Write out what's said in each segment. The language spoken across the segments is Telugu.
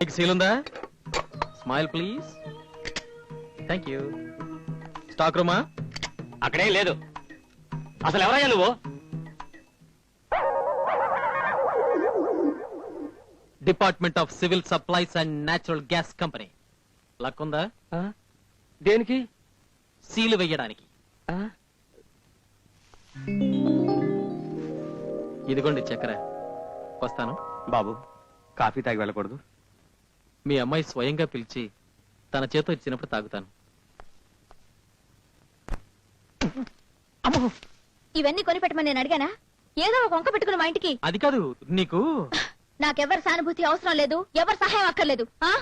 నీకు సీల్ ఉందా? Smile please thank you stock రూమా అక్కడేం లేదు. అసలు ఎవరయ్యా నువ్వు? Department of civil supplies and natural gas company luck ఉందా? దేనికి? సీలు వెయ్యడానికి ఇదిగోండి చక్కెర. వస్తాను. బాబు కాఫీ తాగి వెళ్ళకూడదు. మీ అమ్మాయి స్వయంగా పిలిచి తన చేతో ఇచ్చినప్పుడు తాగుతాను. అమ్మో! ఇవన్నీ కొనిపెట్టమని నేను అడిగానా? ఏదో ఒక వంక పెట్టుకుని మా ఇంటికి. అది కాదు నీకు? నాకెవరి సానుభూతి అవసరం లేదు ఎవరి సహాయం అక్కర్లేదు ఆ?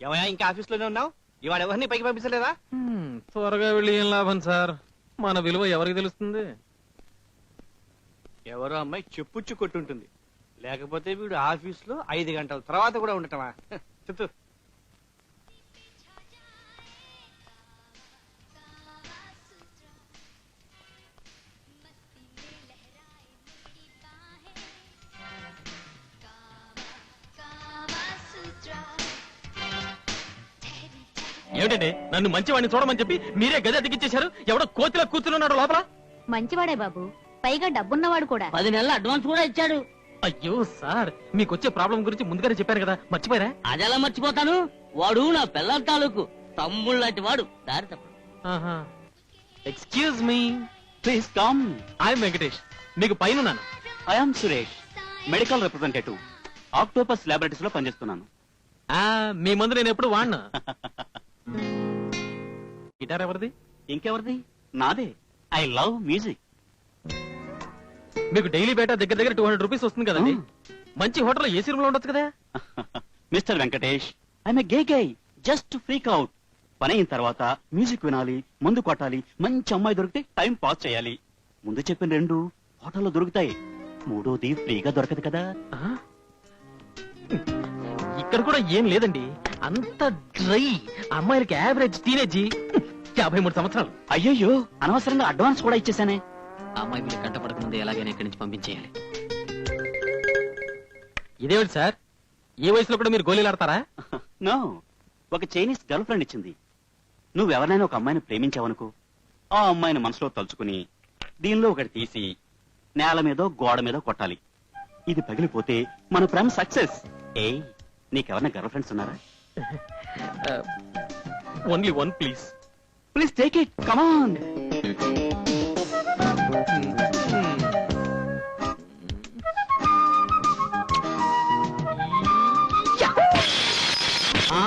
ఏమయ్యా ఇంకా ఆఫీస్లోనే ఉన్నావు? ఇవాడు ఎవరిని పైకి పంపించలేదా? త్వరగా వెళ్ళి ఏం లాభం సార్? మన విలువ ఎవరికి తెలుస్తుంది? ఎవరో అమ్మాయి చెప్పుచ్చు కొట్టుంటుంది. లేకపోతే వీడు ఆఫీస్లో ఐదు గంటల తర్వాత కూడా ఉండటమా? చెప్తూ ఏమిటండి? నన్ను మంచివాడిని చూడమని చెప్పి మీరే గది అతికిచ్చేశారు? ఎవడో కోతిలో కూర్చున్నాడు లోపల? మంచివాడే బాబు. పైగా డబ్బున్నవాడు కూడా. పది నెలల అడ్వాన్స్ కూడా ఇచ్చాడు. అయ్యో సార్ మీకు వచ్చే ప్రాబ్లం గురించి ముందుగానే చెప్పాను కదా మర్చిపోయారా? అదెలా మర్చిపోతాను? వాడు నా పిల్లల తాలూకు తమ్ముళ్ళ లాంటి వాడు దారి తప్పడు excuse me please come I'm Venkatesh మీకు పైన I'm Suresh medical representative Octopus లాబొరేటరీస్లో పనిచేస్తున్నాను. మీ ముందు నేను ఎప్పుడు వాడినా. గిటార్ ఎవరిది? ఇంకెవరిది? నాదే. ఐ లవ్ మ్యూజిక్ మీకు డైలీ బేటా దగ్గర దగ్గర టూ హండ్రెడ్ రూపీస్ వస్తుంది కదండి. మంచి హోటల్ ఏసీ రూమ్లో ఉండొచ్చు కదా? Mr Venkatesh I'm gay guy just freak out పని అయిన తర్వాత మ్యూజిక్ వినాలి ముందు కొట్టాలి మంచి అమ్మాయి దొరికితే టైం పాస్ చేయాలి. ముందు చెప్పిన రెండు హోటల్లో దొరుకుతాయి. మూడోది ఫ్రీగా దొరకదు కదా? ఇక్కడ కూడా ఏం లేదండి. అంత డ్రై. అమ్మాయిలకి యావరేజ్ టీనేజీ యాభై మూడు సంవత్సరాలు. అయ్యయ్యో అనవసరంగా అడ్వాన్స్ కూడా ఇచ్చేసానే అమ్మాయి మీరు ముందే ఎలాగైనా ఇక్కడి నుంచి పంపించేయాలి. ఇదేమిటి సార్? ఈ వయసులో కూడా మీరు గోళీలు ఆడతారా? నో ఒక చైనీస్ గర్ల్ ఫ్రెండ్ ఇచ్చింది. నువ్వెవరైనా ఒక అమ్మాయిని ప్రేమించావనుకో ఆ అమ్మాయిని మనసులో తలుచుకుని దీనిలో ఒకటి తీసి నేల మీదో గోడ మీదో కొట్టాలి. ఇది పగిలిపోతే మన ప్రేమ సక్సెస్. ఏ నీకెవరైనా గర్ల్ ఫ్రెండ్స్ ఉన్నారా? Only one please please take it come on hello?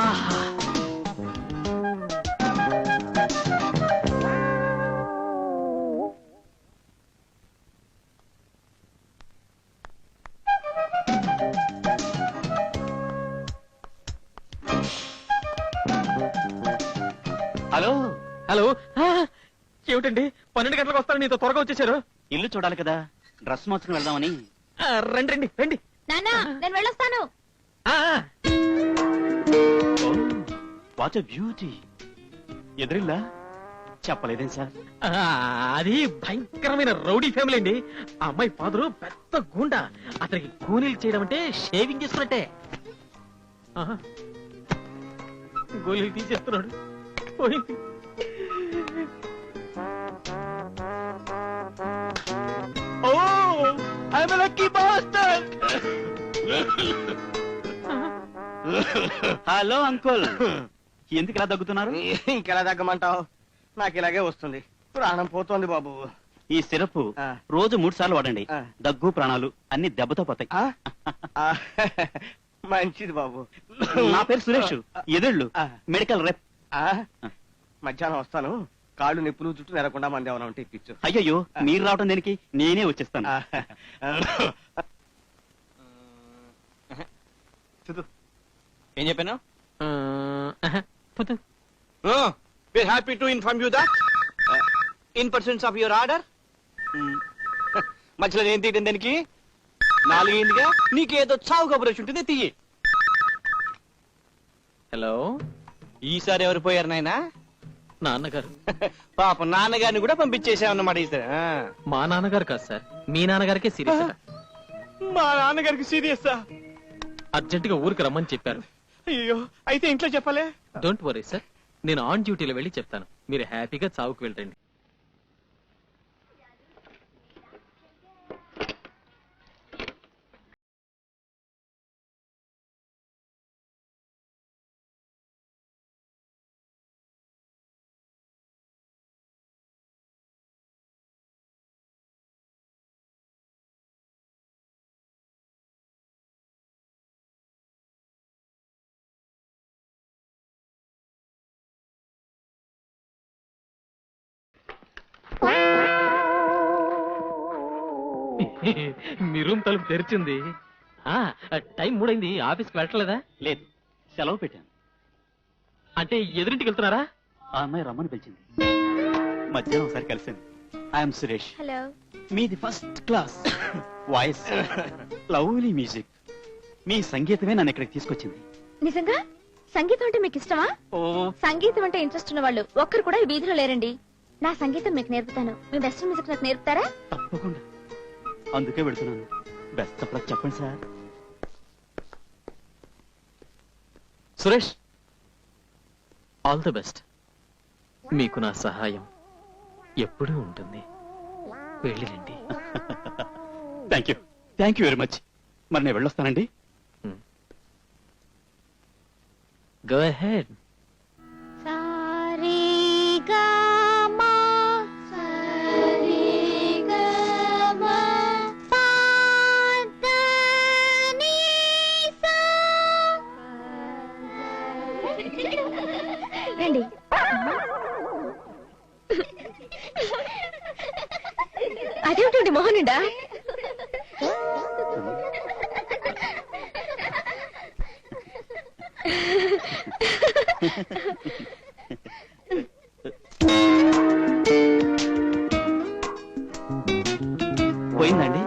Hello. ఆ, ఏమిటండి? పన్నెండు గంటలకు వస్తాను నీతో త్వరగా వచ్చేసారు? ఇల్లు చూడాలి కదా. డ్రెస్ మార్చుకుని వెళ్దామని. ఆ, రండి రండి రండి. నాన్న నేను వెళ్ళొస్తాను. ఆ, ఆ. What beauty. ఎదురిల్లా? చెప్పలేదేం సార్? ఆ, అది భయంకరమైన రౌడీ ఫ్యామిలీ అండి. ఆ అమ్మాయి ఫాదరు పెద్ద గుండా. అతనికి కూలీలు చేయడం అంటే షేవింగ్ చేసుకున్నట్టే. ఆహా. గోళీలు తీసేస్తున్నాడు. పోయింది ఓ I'm lucky bastard hello uncle. ఎందుకు ఇలా దగ్గుతున్నారు ఇంకెలా తగ్గమంటావు? నాకు ఇలాగే వస్తుంది. ప్రాణం పోతోంది బాబు. ఈ సిరప్ ఆ. రోజు మూడు సార్లు వాడండి. ఆ. దగ్గు ప్రాణాలు అన్ని దెబ్బతో పోతాయి. ఆ? ఆ, మంచిది బాబు. నా పేరు సురేష్. ఎదుళ్ళు. ఆ. Medical rep. ఆ? మధ్యాహ్నం వస్తాను. కాళ్ళు నిప్పులు జుట్టు నెరకుండా మంది ఏమైనా ఉంటే ఇప్పించు. అయ్యయ్యో మీరు రావటం దేనికి? నేనే వచ్చేస్తాను. ఆ. చూడు. ఏం చెప్పాను? ఆ, ఆహా. పోతు. we're happy to inform you that uh, in pursuance of your order. మధ్యలో ఏం తీయడం దానికి? నాలుగైందిగా నీకేదో చావు కబురు వచ్చి ఉంటుంది తీయి. హలో ఈసారి ఎవరు పోయారు నాయనా? నాన్నగారు. పాప నాన్నగారిని కూడా పంపించేసామన్నమాట ఈసారి. మా నాన్నగారు కాదు సార్. మీ నాన్నగారికే సీరియస్. మా నాన్నగారికి సీరియస్ అర్జెంట్గా ఊరికి రమ్మని చెప్పారు. అయ్యో అయితే ఇంట్లో చెప్పలే? డోంట్ వరీ సార్ నేను ఆన్ డ్యూటీలో వెళ్ళి చెప్తాను. మీరు హ్యాపీగా చావుకు వెళ్ళండి మీ రూమ్ తలుపు తెరిచింది. ఆ టైం మూడైంది. ఆఫీస్కి వెళ్ళట్లేదా? లేదు. సెలవు పెట్టాను. అంటే ఎదురింటికి వెళ్తున్నారా? ఆ అమ్మాయి రమ్మని పిలిచింది. మధ్యాహ్నం ఒకసారి కలిసాను ఐఎమ్ సురేష్. హలో మీది first class voice lovely music మీ సంగీతమే నన్ను ఇక్కడికి తీసుకొచ్చింది. నిజంగా? సంగీతం అంటే మీకు ఇష్టమా? ఓ. సంగీతం అంటే ఇంట్రెస్ట్ ఉన్న వాళ్ళు ఒక్కరు కూడా ఈ వీధిలో లేరండి. నా సంగీతం మీకు నేర్పుతాను. మీ వెస్ట్రన్ మ్యూజిక్ నాకు నేర్పుతారా? తప్పకుండా. అందుకే వెళ్తున్నాను. బెస్ట్ అప్పుడు చెప్పండి sir. Suresh all the best. మీకు నా సహాయం ఎప్పుడూ ఉంటుంది. వెళ్ళిరండి thank you thank you very much మరి నేను వెళ్ళొస్తానండి. గో హెడ్ అదేమిటండి మోహనుడా పోయిందండి?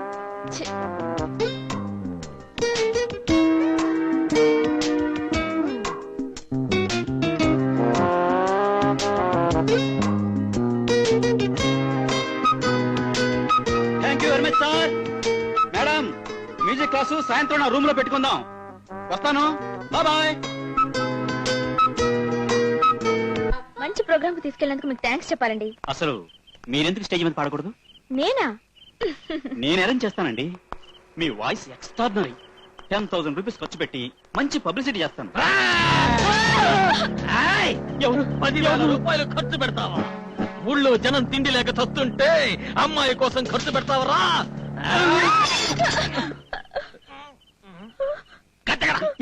మేడం మ్యూజిక్ క్లాసు సాయంత్రం నా రూమ్లో పెట్టుకుందాం. వస్తాను. బాయ్ మంచి ప్రోగ్రామ్కు తీసుకెళ్ళినందుకు మీకు థ్యాంక్స్ చెప్పాలండి. అసలు మీరెందుకు స్టేజ్ మీద పాడకూడదు? నేనా? నేను అరేంజ్ చేస్తానండి. మీ voice extraordinary ten thousand rupees ఖర్చు పెట్టి మంచి పబ్లిసిటీ చేస్తాను. ఎవరు? పదివేల రూపాయలు ఖర్చు పెడతావా? ఊళ్ళో జనం తిండి లేక తస్తుంటే అమ్మాయి కోసం ఖర్చు పెడతావరా?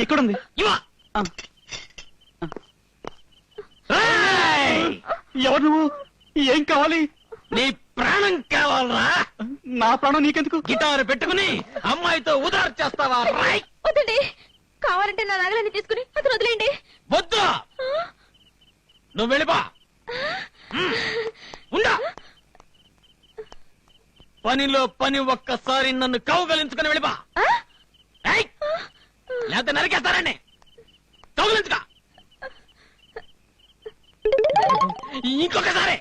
ఎక్కడుంది. ఎవరు నువ్వు? ఏం కావాలి? నీ ప్రాణం కావాలరా? నా ప్రాణం నీకెందుకు? గిటారు పెట్టుకుని అమ్మాయితో ఉదారు చేస్తావా? రాయ్! వద్దండి. కావాలంటే నా నగలన్నీ తీసుకుని అతను వదిలేయండి. వద్దు! నువ్వు వెళ్ళిపా. పనిలో పని ఒక్కసారి నన్ను కౌగలించుకుని వెళ్ళిపా! లేకపోతే నరికేస్తారండి. కౌగలించుక. ఇంకొకసారి.